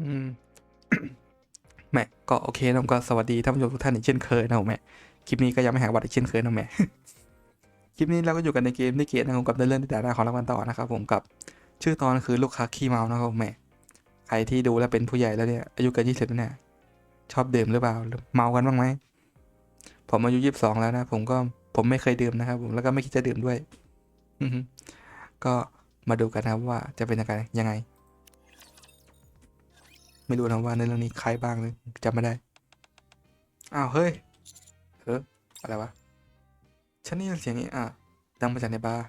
อืมแม่ก็โอเคนะผมก็สวัสดีท่านผู้ชมทุกท่านอีกเช่นเคยนะผมแม่คลิปนี้ก็ยังไม่หาวัดอีกเช่นเคยนะแม่คลิปนี้เราก็อยู่กันในเกมที่เกียรนะครับกับเรื่องที่แต่ละของรางวัลต่อนะครับผมกับชื่อตอนคือลูกค้าขี้เมานะครับผมแม่ใครที่ดูแล้วเป็นผู้ใหญ่แล้วเนี่ยอายุเกินยี่สิบเนี่ยชอบดื่มหรือเปล่าเมากันบ้างไหมผมอายุยี่สิบสองแล้วนะผมก็ผมไม่เคยดื่มนะครับ ผมแล้วก็ไม่คิดจะดื่มด้วยก็มาดูกันนะครับว่าจะเป็นยังไงยังไง ไม่รู้นะว่าในเรื่องนี้ใครบ้างเลยจำไม่ได้ อ้าวเฮ้ยเอออะไรวะ ฉันได้ยินเสียงนี้อะดังมาจากในบาร์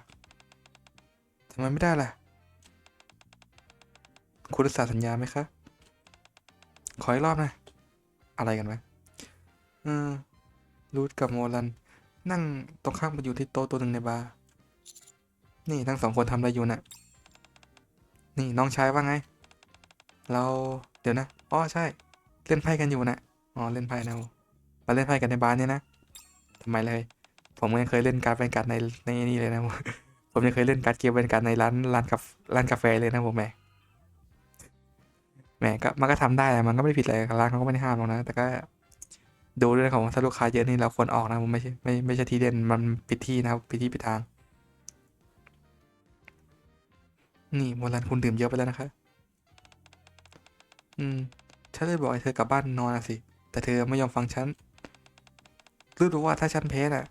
ทำไมไม่ได้ล่ะ คุณรักษาสัญญาไหมคะ ขออีกรอบนะ อะไรกันวะเออรูทกับโมลัน นั่งตรงข้ามกันอยู่ที่โต๊ะตัวหนึ่งในบาร์ นี่ทั้งสองคนทำอะไรอยู่น่ะ นี่น้องชายว่าไง เรา เดี๋ยวนะอ๋อใช่ เล่นไพ่กันอยู่นะอ๋อเล่นไพ่นะมาเล่นไพ่กันในบ้านเนี่ยนะทำไมเลย ผมยังเคยเล่นการ์ดเป็นการ์ดในในนี่เลยนะผมยังเคยเล่นการ์ดเกมเป็นการ์ดในร้านร้านกาแฟร้านกาแฟเลยนะผมแหมแหมก็มันก็ทำได้แหละมันก็ไม่ผิดอะไรร้านเขาก็ไม่ได้ห้ามหรอกนะ แต่ก็ดูด้วยของถ้าลูกค้าเยอะนี่เราควรออกนะผมไม่ใช่ไม่ไม่ใช่ที่เล่นมันปิดที่นะครับปิดที่ปิดทาง นี่โมลันคุณดื่มเยอะไปแล้วนะคะ อืม ฉันเลยบอกให้เธอกลับบ้านนอนสิ แต่เธอไม่ยอมฟังฉันรู้รู้ว่าถ้าฉันแพ้น่ะ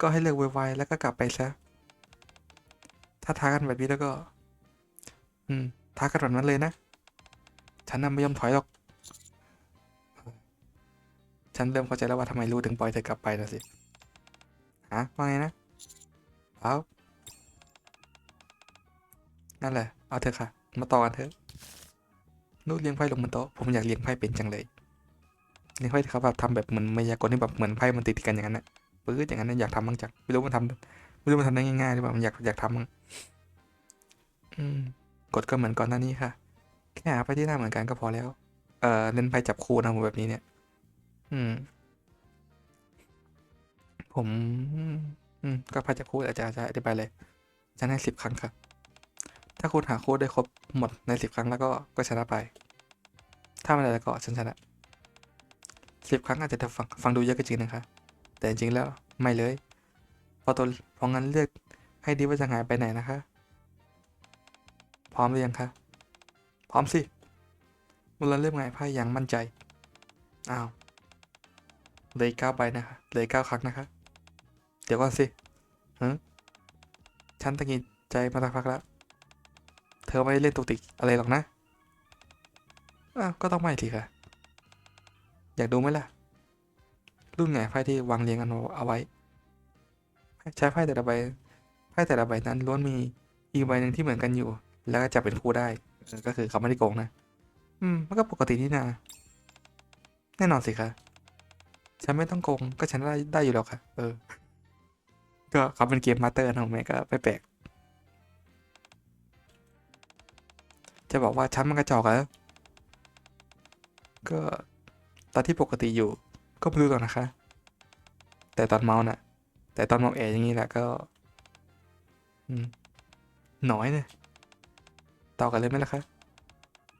ก็ให้เลิกไวๆแล้วก็กลับไปซะ ถ้าท้ากันแบบนี้แล้วก็ อืม ท้ากันแบบนั้นเลยนะ ฉันน่ะไม่ยอมถอยหรอก ฉันเริ่มเข้าใจแล้วว่าทำไมรู้ถึงปล่อยเธอกลับไปนะสิ ฮะ ว่าไงนะเอานั่นแหละ เอาเถอะค่ะ มาต่อกันเถอะ นูดเลี้ยงไพ่ลงบนโต๊ะผมอยากเลี้ยงไพ่เป็นจังเลยเลี้ยงไพ่เขาแบบทำแบบเหมือนมายากลที่แบบเหมือนไพ่มันติดกันอย่างนั้นนะปื้ดอย่างนั้นนะอยากทำบ้างจังไม่รู้มันทำไม่รู้มันทำได้ง่ายๆหรือเปล่ามันอยากอยากทำมั้งอืมกดก็เหมือนก่อนหน้านี้ค่ะ แค่หาไพ่ที่หน้าเหมือนกันก็พอแล้ว เออเล่นไพ่จับคู่นะผมแบบนี้เนี่ย อืม ผม อืมก็ไพ่จับคู่อาจารย์จะอธิบายเลยฉันให้สิบครั้งค่ะ ถ้าคุณหาคู่ได้ครบหมดในสิบครั้งแล้วก็ก็ชนะไป ถ้าไม่ได้แล้วก็ฉันชนะสิบครั้งอาจจะฟังฟังดูเยอะก็จริงนะคะ แต่จริงแล้วไม่เลยเพราะตัวเพราะงั้นเลือกให้ดีว่าจะหายไปไหนนะคะ พร้อมหรือยังคะ พร้อมสิมุลเริ่มไงไพ่อย่างมั่นใจ อ้าวเลยเก้าใบนะคะเลยเก้าครั้งนะคะ เดี๋ยวก่อนสิฮะฉันตะกิดใจมาสักพักแล้ว ธอไม่ได้เล่นตุกติกอะไรหรอกนะอ้าวก็ต้องไม่ทีค่ะ อยากดูไหมล่ะ รุ่นไงไพ่ที่วางเรียงกันเอาไว้ ใช้ไพ่แต่ละใบ ไพ่แต่ละใบนั้นล้วนมีอีกใบหนึ่งที่เหมือนกันอยู่ แล้วก็จับเป็นคู่ได้ ก็คือเขาไม่ได้โกงนะ อืม มันก็ปกตินี่นา แน่นอนสิคะฉันไม่ต้องโกง ก็ฉันได้ได้อยู่แล้วค่ะ เออ ก็เขาเป็นเกมมาสเตอร์นะผมแม่ก็ไม่แปลก จะบอกว่าฉันมันกระจอกเหรอก็ตอนที่ปกติอยู่ก็ไม่รู้หรอกนะคะ แต่ตอนเมาน่ะ แต่ตอนเมาแออย่างนี้แหละก็น้อยเนี่ยต่อกันเลยไหมล่ะคะ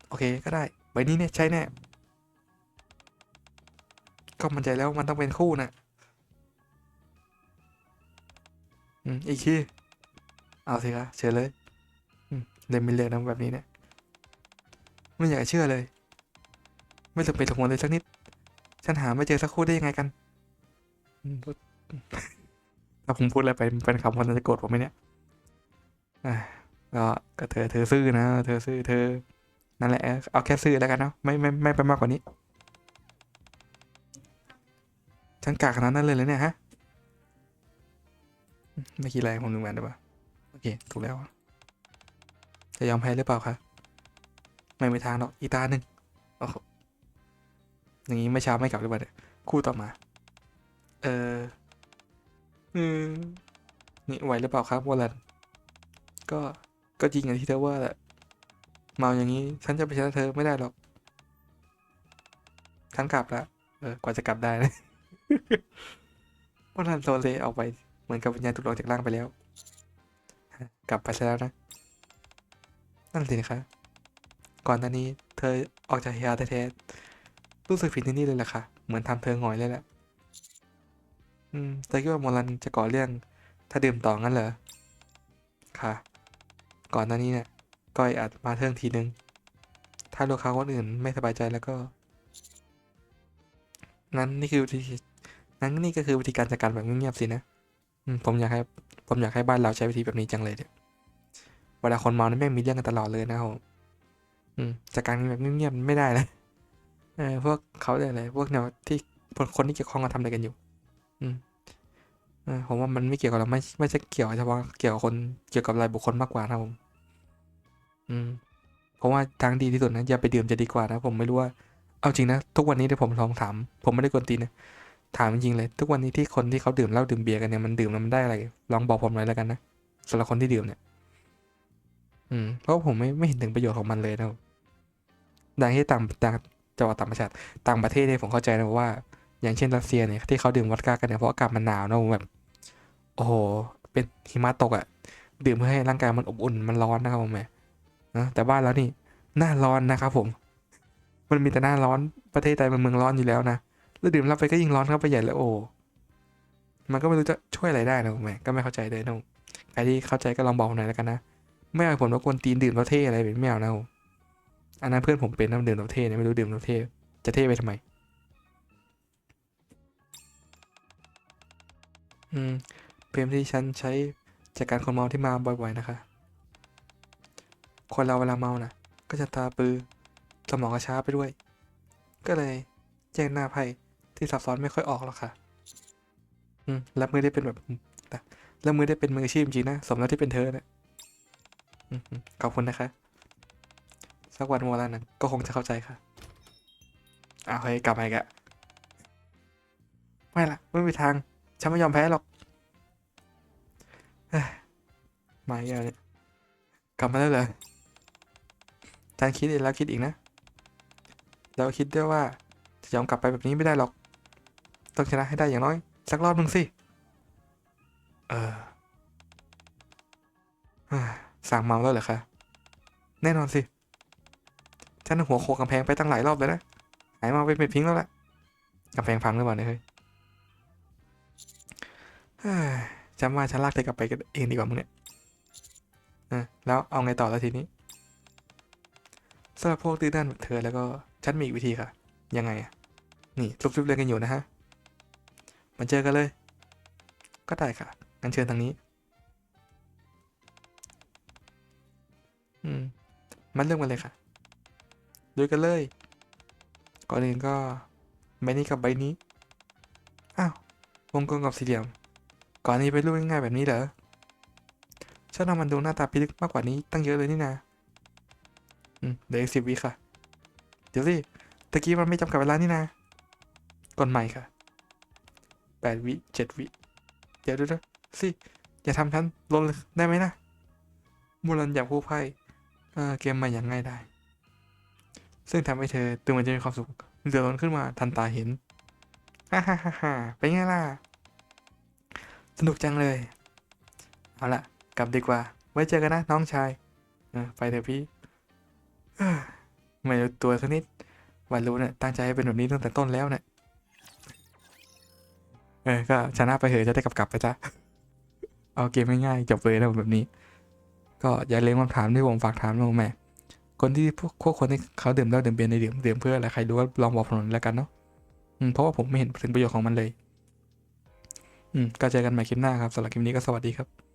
โอเคก็ได้ใบนี้เนี่ยใช่แน่ก็มั่นใจแล้วมันต้องเป็นคู่น่ะอืมอีกทีเอาสิคะเชิญเลยเล่นไม่เลือกนะแบบนี้เนี่ย ไม่อยากจะเชื่อเลย ไม่สมเป็นสมควรเลยสักนิด ฉันหาไม่เจอสักคู่ได้ยังไงกันอืมถ้าผมพูดอะไรไปเป็นคำคนจะโกรธผมไหมเนี่ยอะก็ก็เธอเธอซื่อนะ เธอซื่อเธอ นั่นแหละ เอาแค่ซื่อแล้วกันเนาะไม่ไม่ไม่ไปมากกว่านี้ ฉันกากขนาดนั้นเลยเลยเนี่ยฮะอืมไม่คิดอะไรผมดูแมนได้ปะโอเค ถูกแล้ว จะยอมแพ้หรือเปล่าคะ ไม่มีทางหรอกอีตาหนึ่งโอ้โหอย่างนี้ไม่เช้าไม่กลับหรือเปล่าเนี่ยคู่ต่อมา เอออืมนี่ไหวหรือเปล่าครับวอลลันก็ก็จริงอย่างที่เธอว่าแหละเมาอย่างนี้ฉันจะไปชนะเธอไม่ได้หรอกฉันกลับแล้วเออกว่าจะกลับได้นะวอลลันโซเลออกไปเหมือนกับวิญญาณถูกออกจากร่างไปแล้ว กลับไปซะแล้วนะ นั่นสินะคะ ก่อนหน้านี้เธอออกจากเฮียแท้ๆรู้สึกผิดที่นี่เลยแหละค่ะ เหมือนทำเธอหงอยเลยแหละ อืมเธอคิดว่าโมรันจะก่อเรื่อง ถ้าดื่มต่องั้นเหรอ ค่ะ ก่อนหน้านี้เนี่ยก้อยอาจมาเทิงทีนึง ถ้าลูกค้าคนอื่นไม่สบายใจแล้วก็งั้นนี่คือวิธีงั้นนี่ก็คือวิธีการจัดการแบบเงียบๆสินะผมอยากให้ผมอยากให้บ้านเราใช้วิธีแบบนี้จังเลยเนี่ยเวลาคนเมาเนี่ยแม่งมีเรื่องกันตลอดเลยนะครับ จัดการแบบเงียบๆไม่ได้นะเออพวกเขาเนี่ยอะไรพวกแนวที่คนที่เกี่ยวข้องกันทำอะไรกันอยู่ อืมผมว่ามันไม่เกี่ยวกับเราไม่ไม่ใช่เกี่ยวเฉพาะเกี่ยวกับคนเกี่ยวกับรายบุคคลมากกว่านะผม อืมผมว่าทางดีที่สุดนะอย่าไปดื่มจะดีกว่านะผมไม่รู้ว่าเอาจริงนะทุกวันนี้ที่ผมลองถาม ผมไม่ได้กวนตีนนะถามจริงเลย ทุกวันนี้ที่คนที่เขาดื่มเหล้าดื่มเบียร์กันเนี่ยมันดื่มแล้วมันได้อะไรลองบอกผมหน่อยแล้วกันนะสำหรับคนที่ดื่มเนี่ย อืมเพราะผมไม่ไม่เห็นถึงประโยชน์ของมันเลยนะดังที่ต่างต่างจังหวัดต่างประเทศต่างประเทศเนี่ยผมเข้าใจนะว่า อย่างเช่นรัสเซียเนี่ยที่เขาดื่มวอดก้ากันเนี่ยเพราะอากาศมันหนาวนะผมแบบโอ้โหเป็นหิมะตกอะ่ะดื่มเพื่อให้ร่างกายมันอบอุ่นมันร้อนนะครับผมแม่นะแต่บ้านแล้วนี่หน้าร้อนนะครับผม มันมีแต่หน้าร้อนประเทศไทยมันเมืองร้อนอยู่แล้วนะแล้วดื่มรับไปก็ยิ่งร้อนเข้าไปใหญ่เลยโอ้มันก็ไม่รู้จะช่วยอะไรได้นะผมแม่ก็ไม่เข้าใจเลยนะใครที่เข้าใจก็ลองบอกหน่อยแล้วกันนะ ไม่เอาผมว่ากวนตีนดื่มแล้วเท่อะไรเป็นไม่เอานะผมอันนั้นเพื่อนผมเป็นนะดื่มแล้วเท่เนี่ยไม่รู้ดื่มแล้วเท่จะเท่ไปทำไม อืมเพลงที่ฉันใช้จากการคนเมาที่มาบ่อยๆนะคะ คนเราเวลาเมาน่ะ ก็จะตาปือสมองก็ช้าไปด้วย ก็เลยแจ้งหน้าไพ่ที่ซับซ้อนไม่ค่อยออกหรอกค่ะ อืมรับมือได้เป็นแบบแต่รับมือได้เป็นมืออาชีพจริงนะ สมแล้วที่เป็นเธอเนะอืม ขอบคุณนะคะ สักวันโมลานั้นก็คงจะเข้าใจค่ะอ้าวเฮ้ยกลับมาอีกอะไม่ละไม่มีทาง ฉันไม่ยอมแพ้หรอกเอ้ยมาอีกแล้วเนี่ยกลับมาแล้วเหรอฉันคิดอีกแล้วคิดอีกนะแล้วคิดด้วยว่าจะยอมกลับไปแบบนี้ไม่ได้หรอก ต้องชนะให้ได้อย่างน้อย สักรอบหนึ่งสิ เออเฮ้ย สั่งเมาแล้วเหรอคะ แน่นอนสิ ฉันหัวโขกกำแพงไปตั้งหลายรอบเลยนะ หายเมาไปเป็นพิงแล้วล่ะกำแพงพังหรือเปล่าเนี่ยเฮ้ยจำว่าฉันลากเธอกลับไปกันเองดีกว่ามึงเนี่ยอะแล้วเอาไงต่อแล้วทีนี้สำหรับพวกตื้อด้านแบบเธอแล้วก็ฉันมีอีกวิธีค่ะ ยังไงอะ นี่ซุบๆเล่นกันอยู่นะฮะมาเจอกันเลย ก็ได้ค่ะงั้นเชิญทางนี้ อืม มันเริ่มกันเลยค่ะดูกันเลย ก่อนอื่นก็ใบนี้กับใบนี้ อ้าววงกลมกับสี่เหลี่ยม ก่อนนี้เป็นรูปง่ายๆแบบนี้เหรอฉันเอามันดูหน้าตาพิลึกมากกว่านี้ตั้งเยอะเลยนี่นาอืมเดี๋ยวอีกสิบวิค่ะ เดี๋ยวสิตะกี้มันไม่จำกัดเวลานี่นะกดใหม่ค่ะแปดวิเจ็ดวิ เดี๋ยวดูนะสิอย่าทำฉันลนเลยได้ไหมนะมูลันอยากผู้ไพ่ เกมใหม่อย่างง่ายได้ ซึ่งทำให้เธอตื่นมาจะมีความสุขเดือดร้อนขึ้นมาทันตาเห็น ฮ่าฮ่าฮ่าฮ่าเป็นไงล่ะ สนุกจังเลย เอาละกลับดีกว่า ไว้เจอกันนะน้องชายไปเถอะพี่ไม่รู้ตัวสักนิดวันรู้เนี่ยตั้งใจให้เป็นแบบนี้ตั้งแต่ต้นแล้วเนี่ยเออ ก็ชนะไปเถอะจะได้กลับกลับไปจ้ะ เอาเกมง่ายๆจบเลยนะแบบนี้ ก็อย่าลืมคำถามที่ผมฝากถามนะผมแม่คนที่พวกคนที่เขาดื่มเหล้าดื่มเบียร์ในดื่มดื่มเพื่ออะไรใครรู้ก็ลองบอกผมแล้วกันเนาะเพราะว่าผมไม่เห็นถึงประโยชน์ของมันเลย อืมก็เจอกันใหม่คลิปหน้าครับสำหรับคลิปนี้ก็สวัสดีครับ